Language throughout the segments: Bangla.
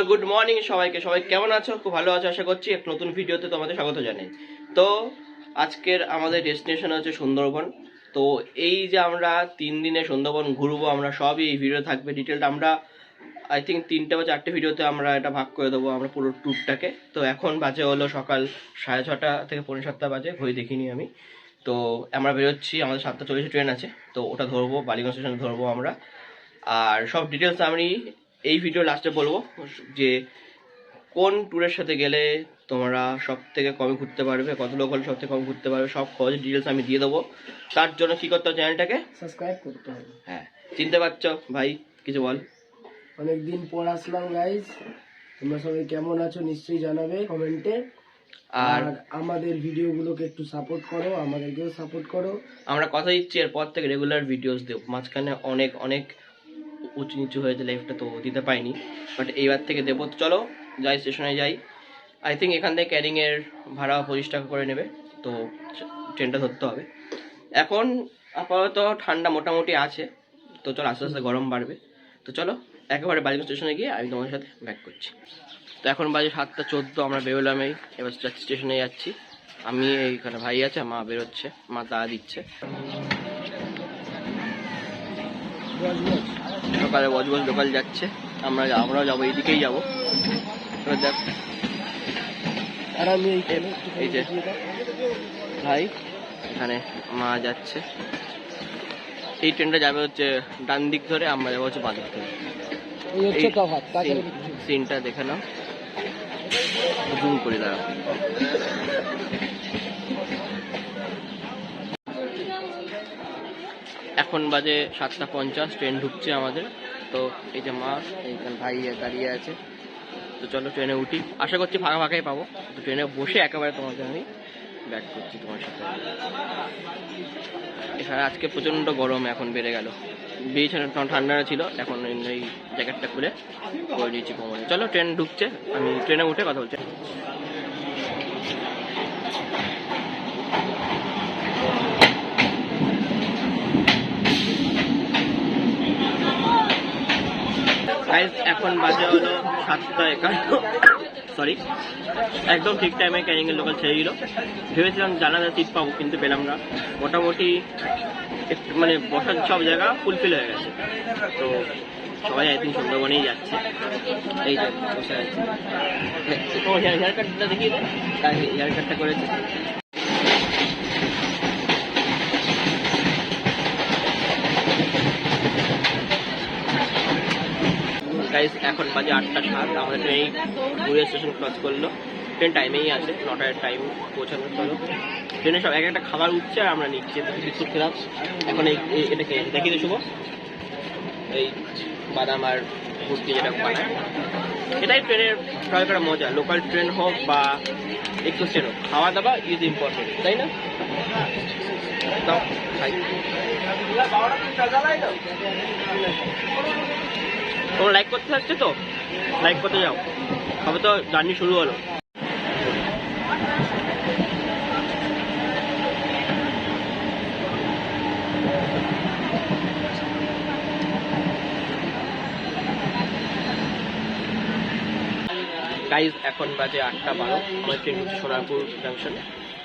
সো গুড মর্নিং সবাইকে। সবাই কেমন আছো? খুব ভালো আছো, আশা করছি। একটা নতুন ভিডিওতে তোমাদের স্বাগত জানাই। তো, আজকের আমাদের ডেস্টিনেশন হচ্ছে সুন্দরবন। তো, এই যে আমরা তিন দিনে সুন্দরবন ঘুরবো, আমরা সবই এই ভিডিও থাকবে। ডিটেলটা আমরা আই থিঙ্ক তিনটে বা চারটে ভিডিওতে আমরা এটা ভাগ করে দেবো, আমরা পুরো ট্যুরটাকে তো, এখন বাজে হলো সকাল সাড়ে ছটা থেকে পৌনে সাতটা বাজে, ঘড়ি দেখিনি আমি। তো, আমরা বেরোচ্ছি, আমাদের সাতটা চল্লিশে ট্রেন আছে। তো, ওটা ধরবো, বালিগঞ্জ স্টেশন ধরবো আমরা। আর সব ডিটেলস আমি এই ভিডিও লাস্টে বলব যে কোন ট্যুরের সাথে গেলে তোমরা সব থেকে কমে ঘুরতে পারবে কত লোক হলে সব থেকে কম ঘুরতে পারবে সব খরচ ডিটেলস আমি দিয়ে দেবো। তার জন্য কী করতে হবে চ্যানেলটাকে সাবস্ক্রাইব করতে হবে। হ্যাঁ চিনতে পারছ ভাই কিছু বল। অনেকদিন পর আসলাম গাইজ তোমরা সবাই কেমন আছো নিশ্চয়ই জানাবে কমেন্টে আর আর আমাদের ভিডিওগুলোকে একটু সাপোর্ট করো আমাদেরকেও সাপোর্ট করো। আমরা কথা দিচ্ছি এরপর থেকে রেগুলার ভিডিওস দেব। মাঝখানে অনেক অনেক উঁচু নিচু হয়েছে লাইফটা তো দিতে পাইনি বাট এইবার থেকে দেবো। তো চলো, যাই স্টেশনে যাই। আই থিঙ্ক এখান থেকে ক্যারিংয়ের ভাড়া পঁচিশ টাকা করে নেবে। তো ট্রেনটা ধরতে হবে। এখন আপাতত ঠান্ডা মোটামুটি আছে। তো চলো, আস্তে আস্তে গরম বাড়বে। তো চলো, একেবারে বালিগঞ্জ স্টেশনে গিয়ে আমি তোমার সাথে ব্যাক করছি। তো এখন বাজে সাতটা চোদ্দ, আমরা বেরোলাম এই। এবার স্টেশনে যাচ্ছি। আমি এইখানে ভাই আছে, মা বেরোচ্ছে, মা তা দিচ্ছে। সকালে বজবজ লোকাল যাচ্ছে। আমরা আমরাও যাব এইদিকেই যাব। দেখ। আর আমি এই যে। ভাই এখানে মা যাচ্ছে। এই ট্রেনটা যাবে হচ্ছে ডান দিক ধরে আমরা যাব হচ্ছে বাঁ দিক ধরে। সিনটা দেখে নাও। জুম করে দাঁড়াও। এখন বাজে সাতটা পঞ্চাশ ট্রেন ঢুকছে আমাদের। তো এই যে মা এইখানে ভাই দাঁড়িয়ে আছে। তো চলো ট্রেনে উঠি। আশা করছি ফাঁকা ফাঁকাই পাবো। তো ট্রেনে বসে একেবারে তোমাকে আমি ব্যাক করছি তোমার সাথে। এখানে আজকে প্রচণ্ড গরম এখন বেড়ে গেল। বেরিয়েছে তখন ঠান্ডা ছিল, এখন এই জ্যাকেটটা খুলে করে দিয়েছি কোমরে চলো ট্রেন ঢুকছে, আমি ট্রেনে উঠে কথা বলছি। Guys, এখন বাজে হলো সাতটা একান্ন। সরি একদম ঠিক টাইমে ক্যারিংয়ের লোকাল ছেড়ে দিল। ভেবেছিলাম জানালা সিট পাবো কিন্তু পেলাম না। মোটামুটি মানে বসার সব জায়গা ফুলফিল হয়ে গেছে। তো সবাই একদিন সুন্দরবনেই যাচ্ছে। এই যে বসে আছে। হেয়ার কাটটা দেখিয়ে দেয় হেয়ার কাটটা করেছে। গাইস এখন বাজে আটটা সাত, আমাদের ট্রেন ঘুরে স্টেশন ক্রস করল। ট্রেন টাইমেই আছে নটার টাইম পৌঁছানোর চলো। ট্রেনে সব এক একটা খাবার উঠছে আর আমরা নিচ্ছি। তো বিস্কুট খেলাম এখন এই এটা খেয়ে দেখিয়ে শুভ। এই বাদাম আর ভর্তি যেটা বানায়। এটাই ট্রেনের ট্রাভেল করার মজা। লোকাল ট্রেন হোক বা একটু ট্রেন হোক খাওয়া দাওয়া ইজ ইম্পর্টেন্ট তাই না? দাও খাই তোমরা লাইক করতে থাকছে তো? লাইক করতে যাও। তবে তো জার্নি শুরু হলো। এখন বাজে আটটা বারো। আমার ট্রেন হচ্ছে সোনারপুর জাংশনে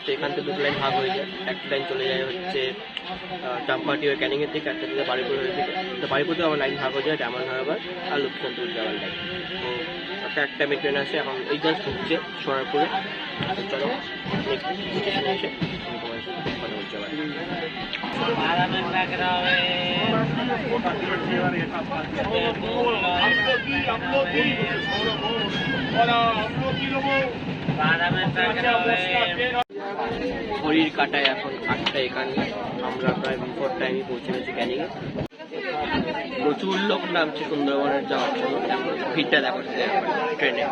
তো এখান থেকে দুটো লাইন ভাগ হয়ে যায়। একটা লাইন চলে যায় হচ্ছে চাম্পাহাটি ওই ক্যানিংয়ের দিকে একটা দিকে বাড়িপুর হয়ে দিকে। তো বাড়িপুর থেকে আমার লাইন ভাগ হয়ে যায় ডায়মন্ড হারবার আর লক্ষ্মীকান্তপুর যাওয়ার লাইন তো একটা একটা আমি ট্রেন আছে এখন এই জাস্ট ঢুকছে সোনারপুরে। তো চলো নেক্সট স্টেশনে এসে ঘড়ির কাটায় এখন আটটা এখানে আমরা প্রায় বিফোর টাইমে পৌঁছে গেছি ক্যানিংয়ে প্রচুর লোক নামছে সুন্দরবনের যাওয়ার জন্য। ভিড়টা দেখো, ট্রেনে।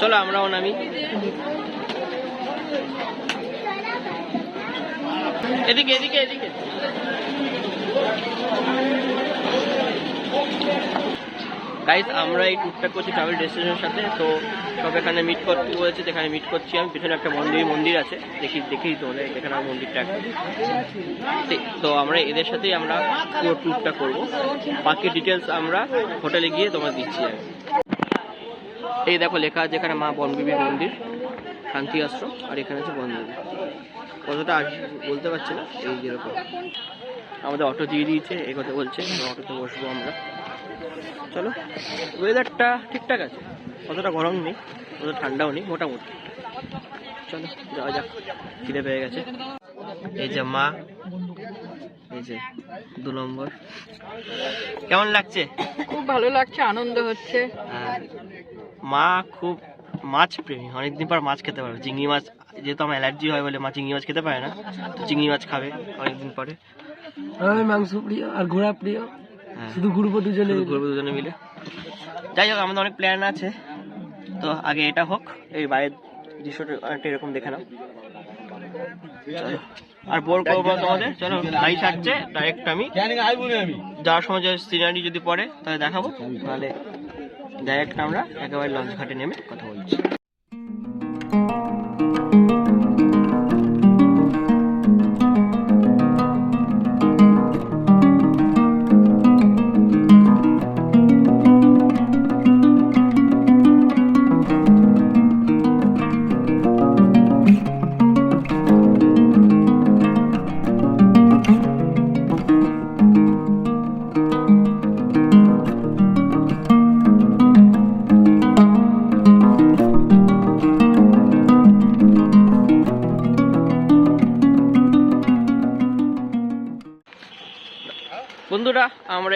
চলো আমরাও নামি। এদিকে এদিকে এদিকে। গাইস আমরা এই ট্যুরটা করছি ট্রাভেল ডেস্টিনেশনের সাথে, তো সব এখানে মিট করতে বলেছে যেখানে মিট করছি আমি। পিছনে একটা মন্দির মন্দির আছে। দেখি দেখি তো এখানে আমার মন্দিরটা তো আমরা এদের সাথেই আমরা পুরো ট্যুরটা করব। বাকি ডিটেলস আমরা হোটেলে গিয়ে তোমার দিচ্ছি এই দেখো, লেখা আছে এখানে মা বনবিবির মন্দির, শান্তি আশ্রম, আর এখানে আছে বনবিবি। কতটা আস বলতে পারছি না, এই যেরকম আমাদের অটো দিয়ে দিয়েছে এই কথা বলছে অটোতে বসবো আমরা। চলো। ওয়েদারটা ঠিকঠাক আছে। অতটা গরম নেই অত ঠান্ডাও নেই মোটামুটি। চলো যাওয়া যাক খিদে পেয়ে গেছে। এই যে মা এই যে দু নম্বর। কেমন লাগছে? খুব ভালো লাগছে আনন্দ হচ্ছে। হ্যাঁ। মা খুব মাছ প্রেমী অনেকদিন পর মাছ খেতে পারবে। চিংড়ি মাছ যেহেতু আমার অ্যালার্জি হয় বলে মা চিংড়ি মাছ খেতে পারে না তো চিংড়ি মাছ খাবে অনেকদিন পরে। মাংস প্রিয় আর ঘোড়া প্রিয়। শুধু ঘুরবো দুজনে শুধু ঘুরবো দুজনে মিলে। যাই হোক আমাদের অনেক প্ল্যান আছে। তো আগে এটা হোক এই বাইরের দৃশ্যটা অনেকটা এরকম দেখে নাও। আর বোর করব তোমাদের? চলো গাড়ি ছাড়ছে ডাইরেক্ট আমি। যাওয়ার সময় যে সিনারি যদি পড়ে তাহলে দেখাবো। তাহলে ডাইরেক্ট আমরা একেবারে লঞ্চ ঘাটে নেমে কথা বলছি।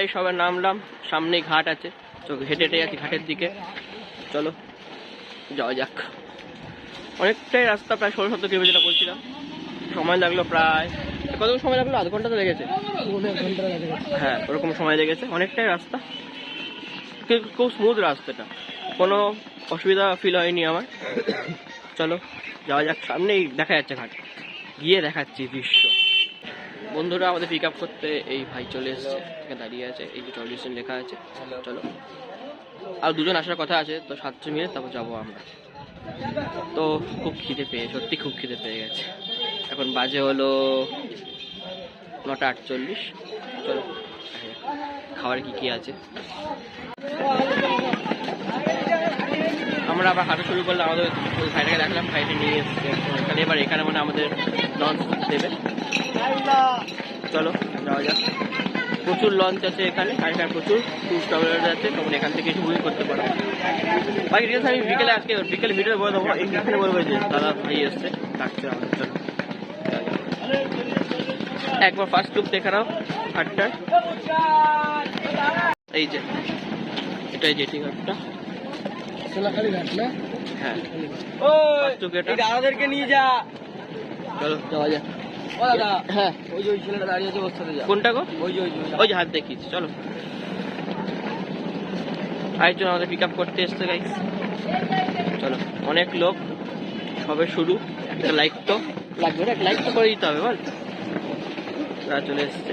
এই সবে নামলাম সামনেই ঘাট আছে। তো হেঁটে হেঁটে যাচ্ছি ঘাটের দিকে। চলো, যাওয়া যাক। অনেকটাই রাস্তা, প্রায় ষোলো সতেরো কিলোমিটার বলছিলাম। সময় লাগল প্রায় কত সময় লাগল? আধ ঘণ্টা তো লেগেছে। হ্যাঁ ওরকম সময় লেগেছে। অনেকটাই রাস্তা। খুব স্মুথ রাস্তাটা কোনো অসুবিধা ফিল হয়নি আমার। চলো, যাওয়া যাক। সামনেই দেখা যাচ্ছে ঘাট। গিয়ে দেখাচ্ছি দৃশ্য। বন্ধুরা আমাদের পিক আপ করতে এই ভাই চলে এসেছে। এখানে দাঁড়িয়ে আছে এই চল্লিশ লেখা আছে। চলো। আর দুজন আসার কথা আছে তো সাতজন মিলে তারপর যাব আমরা। তো খুব খিদে পেয়ে সত্যি খুব খিদে পেয়ে গেছে। এখন বাজে হলো নটা আটচল্লিশ। চলো খাবার কি কি আছে? আমরা আবার হাঁটা শুরু করলাম আমাদের ভাইটাকে দেখলাম ভাইটা নিয়ে এসছে। এবার এখানে মানে আমাদের লঞ্চ দেবে। চলো যাওয়া যাক। প্রচুর লঞ্চ আছে এখানে আর এখানে প্রচুর ট্যুর ট্রাভেলার আছে তখন এখান থেকে এসে বুকিং করতে পারো। বাকি ডিটেলস আমি বিকেলে আজকে বিকেলে ভিডিও বলে দেবো এখানে বলব যে দাদা ভাই এসছে ডাকছে আমাদের চলো একবার ফার্স্ট লুক দেখে নাও ঘাটটার এই যে এটাই জেটি ঘাটটা সোনাখালি ঘাট না? হ্যাঁ। ফার্স্ট লুক দাদাদেরকে নিয়ে যা। চলো যাওয়া যাক। ও হ্যাঁ ওই যে ওই ছেলেটা দাঁড়িয়ে আছে ওর সাথে যা। কোনটা গো? ওই যে ওই ওই যে। হাত দেখিয়েছি চলো। আরেকজন আমাদের পিক আপ করতে এসছে গাইস চলো অনেক লোক সবে শুরু। একটা লাইক তো। লাগবে না লাইক তো করে দিতে হবে বল। তারা চলে এসছে।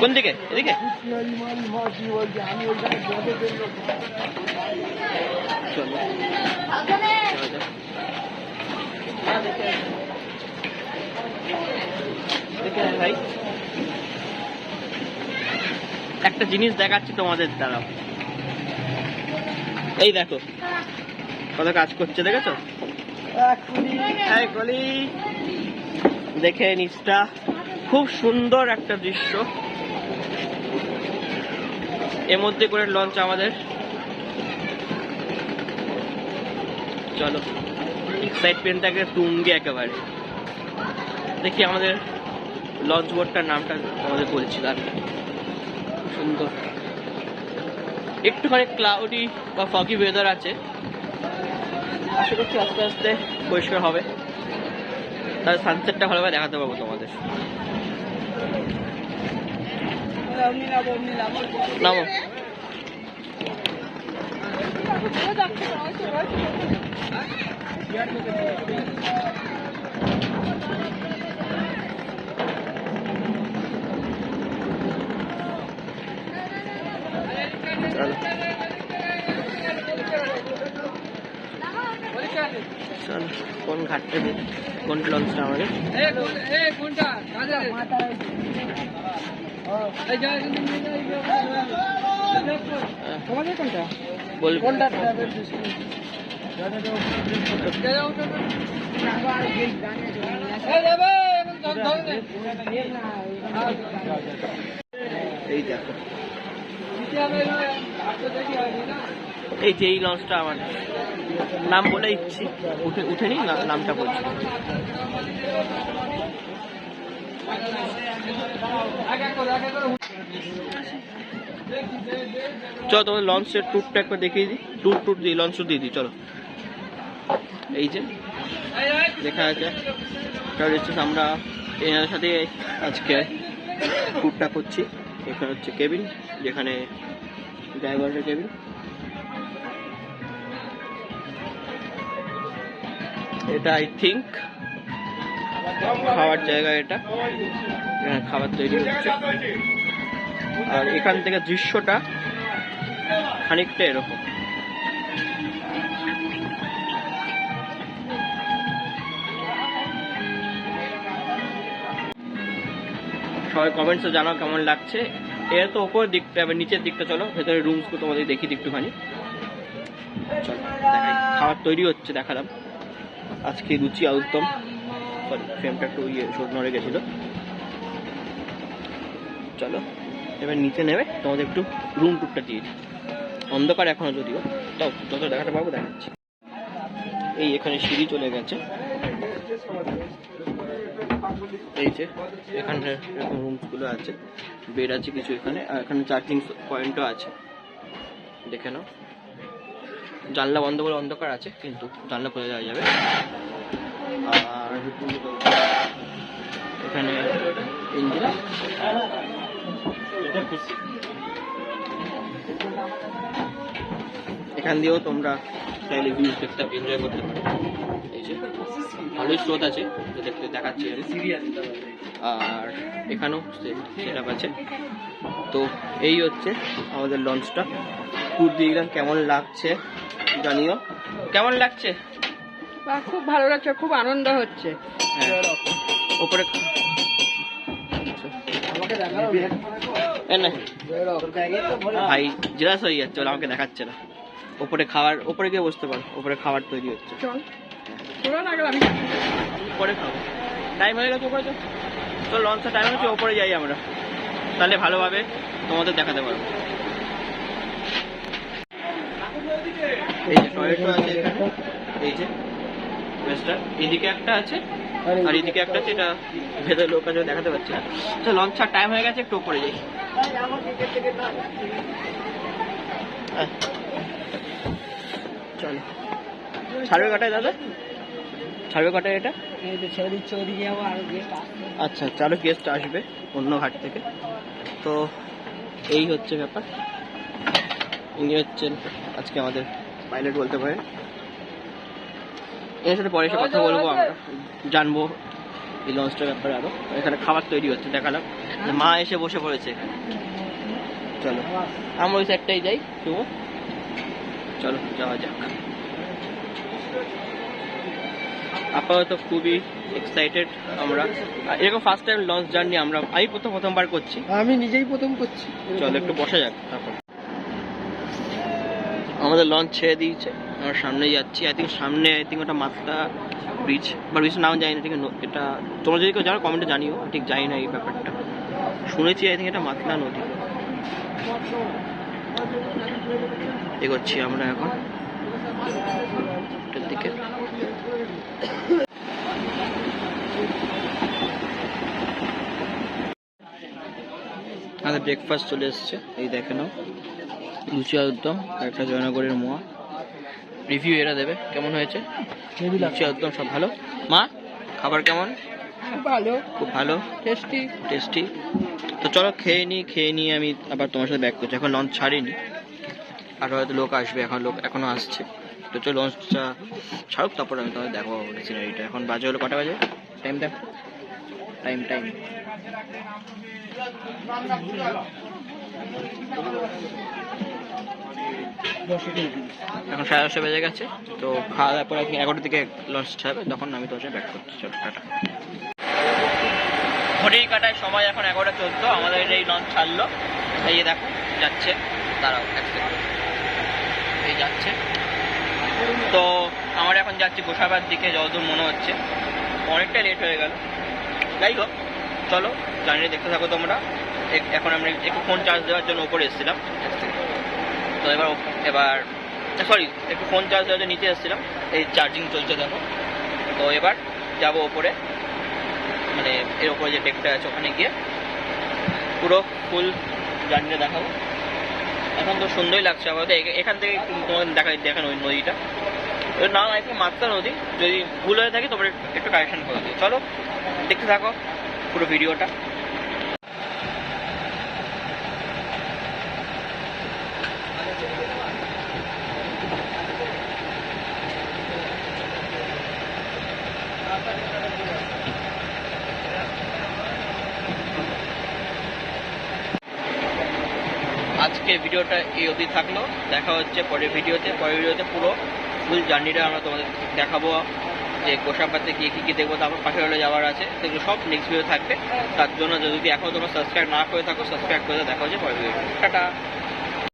কোন দিকে? এদিকে? একটা জিনিস দেখাচ্ছি তোমাদের দ্বারা এই দেখো, কত কাজ করছে, দেখেছ? দেখে নিচটা, খুব সুন্দর একটা দৃশ্য। এর মধ্যে করে লঞ্চ আমাদের চলো। এক্সাইটমেন্টটাকে তুঙ্গে একেবারে। দেখি আমাদের লঞ্চ বোর্ডটার নামটা আমাদের বলছিল আর সুন্দর। একটুখানি ক্লাউডি বা ফগি ওয়েদার আছে। আশা করছি আস্তে আস্তে পরিষ্কার হবে। তাহলে সানসেটটা ভালোভাবে দেখাতে পারব তোমাদের। নামো। চলো কোন ঘাটটা দিয়ে কোন লঞ্চটা আমাদের তোমাদের কোনটা এই দেখো। এই যে এই লঞ্চটা আমার। নাম বলে দিচ্ছি। উঠে উঠেনি না- নামটা বলছি। চলো তোমাদের লঞ্চের ট্যুরটা একবার দেখিয়ে দিই। ট্যুর ট্যুর দিই লঞ্চ দিয়ে দিই, চলো। এই যে, দেখা আছে হচ্ছে আমরা এনাদের সাথে আজকে ট্যুরটা করছি। এখানে হচ্ছে কেবিন যেখানে ড্রাইভারের কেবিন এটা আই থিঙ্ক খাওয়ার জায়গা এটা। খাবার তৈরি হচ্ছে। আর এখান থেকে দৃশ্যটা খানিকটা এরকম। সবাই কমেন্টসে জানাও কেমন লাগছে। এর তো ওপর দিকটা এবার নিচের দিকটা চলো ভেতরে রুমসগুলো তোমাদের দেখি একটুখানি। চলো খাবার তৈরি হচ্ছে, দেখালাম। আজকে লুচি আলুরদম। সরি ফ্রেমটা একটু ইয়ে সর নড়ে গেছিল। চলো। এবার নিচে নেবে। তোমাদের একটু রুম টুরটা দিয়ে দিই। অন্ধকার এখনও যদিও। তাও যত দেখাতে পারব দেখাচ্ছি। এই এখানে সিঁড়ি চলে গেছে। এই যে এখানে এরকম রুমসগুলো আছে। বেড আছে কিছু এখানে, আর এখানে চার্জিং পয়েন্টও আছে। দেখে নাও। জানলা বন্ধ করে অন্ধকার আছে, কিন্তু জানলা খুলে দেওয়া যাবে। আর এখানে ইঞ্জিন এখান দিয়েও তোমরা চাইলে ভিউজ দেখতে এনজয় করতে পারো। এই যে ভালোই স্রোত আছে তো দেখতে দেখাচ্ছি। আমি আর এখানেও সেট আছে। তো এই হচ্ছে আমাদের লঞ্চটা ট্যুর দিয়ে গেলাম কেমন লাগছে জানিও? কেমন লাগছে? খুব ভালো লাগছে খুব আনন্দ হচ্ছে। হ্যাঁ। ওপরে আমাকে না ভাই জেলাস হয়ে যাচ্ছে ওরা আমাকে দেখাচ্ছে না। ওপরে খাবার ওপরে গিয়ে বসতে পারো ওপরে খাবার তৈরি হচ্ছে। পরে খাব। টাইম হয়ে গেছে ওপরে তো লঞ্চের টাইম হচ্ছে ওপরে যাই আমরা। তাহলে ভালোভাবে তোমাদের দেখাতে পারব। এই যে টয়লেটও আছে এখানে। এই যে এদিকে একটা আছে। আর এদিকে একটা আছে এটা ভেতরে লোক আছে দেখাতে পাচ্ছি না। তো লঞ্চ ছাড় টাইম হয়ে গেছে একটু উপরে যাই। চলো। ছাড়বে কাটায় দাদা? ছাড়বে কাটায় এটা? ছেড়ে দিচ্ছে ওদিকে গেস্ট আচ্ছা চালু গেস্ট আসবে অন্য ঘাট থেকে। তো এই হচ্ছে ব্যাপার। ইনি হচ্ছেন আজকে আমাদের পাইলট বলতে পারেন। এর সাথে পরে এসে কথা বলব আমরা। জানব এই লঞ্চটার ব্যাপারে আরও। এখানে খাবার তৈরি হচ্ছে দেখালাম। মা এসে বসে পড়েছে চলো। আমরা ওই সাইডটাই যাই শুভ। চলো যাওয়া যাক। আপাতত খুবই এক্সাইটেড আমরা। এরকম ফার্স্ট টাইম লঞ্চ জার্নি আমরা আমি প্রথম প্রথমবার করছি। আমি নিজেই প্রথম করছি। চলো একটু বসা যাক তারপর। আমাদের লঞ্চ ছেড়ে দিয়েছে। আমরা সামনে যাচ্ছি। আই থিঙ্ক সামনে আই থিঙ্ক ওটা মাত্রা ব্রিজ বা ব্রিজ নাম জানি না, ঠিক এটা তোমরা যদি কেউ জানো কমেন্টে জানিও ঠিক জানি না এই ব্যাপারটা। শুনেছি আই থিঙ্ক এটা মাতলা নদী। এগোচ্ছি আমরা এখন। দিকে আমাদের ব্রেকফাস্ট চলে এসছে, এই দেখে নাও। লুচি আলুরদম আর একটা জয়নগরের মোয়া। রিভিউ এরা দেবে কেমন হয়েছে? আলুরদম সব ভালো। মা খাবার কেমন? ভালো। খুব ভালো? টেস্টি টেস্টি তো চলো খেয়ে নিই খেয়ে নিয়ে আমি আবার তোমার সাথে ব্যাক করছি। এখন লঞ্চ ছাড়িনি। আর হয়তো লোক আসবে এখন লোক এখনও আসছে। তো চলো লঞ্চটা ছাড়ুক তারপর আমি তোমাদের দেখো সিনারিটা এখন বাজে হলো কটা বাজে? টাইম দেখ টাইম টাইম এখন সাড়ে দশটা বেজে গেছে, তো খাওয়া দাওয়ার পর এগারোটার দিকে লঞ্চ ছাড়বে, তখন আমি তোমার ব্যাক করছি। চলো, টাটা। ঘড়ির কাটায় সময় এখন এগারোটা চোদ্দ, আমাদের এই লঞ্চ ছাড়লো। এই যে দেখো, যাচ্ছে। দাঁড়াও এই যাচ্ছে। তো আমরা এখন যাচ্ছি গোসাবার দিকে, যতদূর মনে হচ্ছে। অনেকটা লেট হয়ে গেল। যাই হোক, চলো জার্নি দেখতে থাকো তোমরা। এখন আমরা একটু ফোন চার্জ দেওয়ার জন্য উপরে এসেছিলাম। তো এবার এবার সরি একটু ফোন চার্জ জন্য নিচে এসেছিলাম। এই চার্জিং চলছে দেখো। তো এবার যাব ওপরে। মানে এর ওপরে যে ডেকটা আছে, ওখানে গিয়ে পুরো ফুল জার্নিটা দেখাবো। এখন তো সুন্দরই লাগছে এ- এখান থেকে তোমাদের দেখা দেখেন ওই নদীটা। ওর নাম আছে মাত্রা নদী। যদি ভুল হয়ে থাকে, তোমরা একটু- কারেকশন করে দিও। চলো, দেখতে থাকো পুরো ভিডিওটা আজকে ভিডিওটা এই অবধি থাকল। দেখা হচ্ছে পরের ভিডিওতে। পরের ভিডিওতে পুরো ফুল জার্নিটা আমরা তোমাদের দেখাবো যে কোষাপাতে গিয়ে কী কী দেখব, তারপর পাখি হলে যাওয়ার আছে, সেগুলো সব নেক্সট ভিডিও থাকবে। তার জন্য যদি এখনও তোমরা সাবস্ক্রাইব না করে থাকো সাবস্ক্রাইব করে দেখা হচ্ছে পরের ভিডিও টাটা!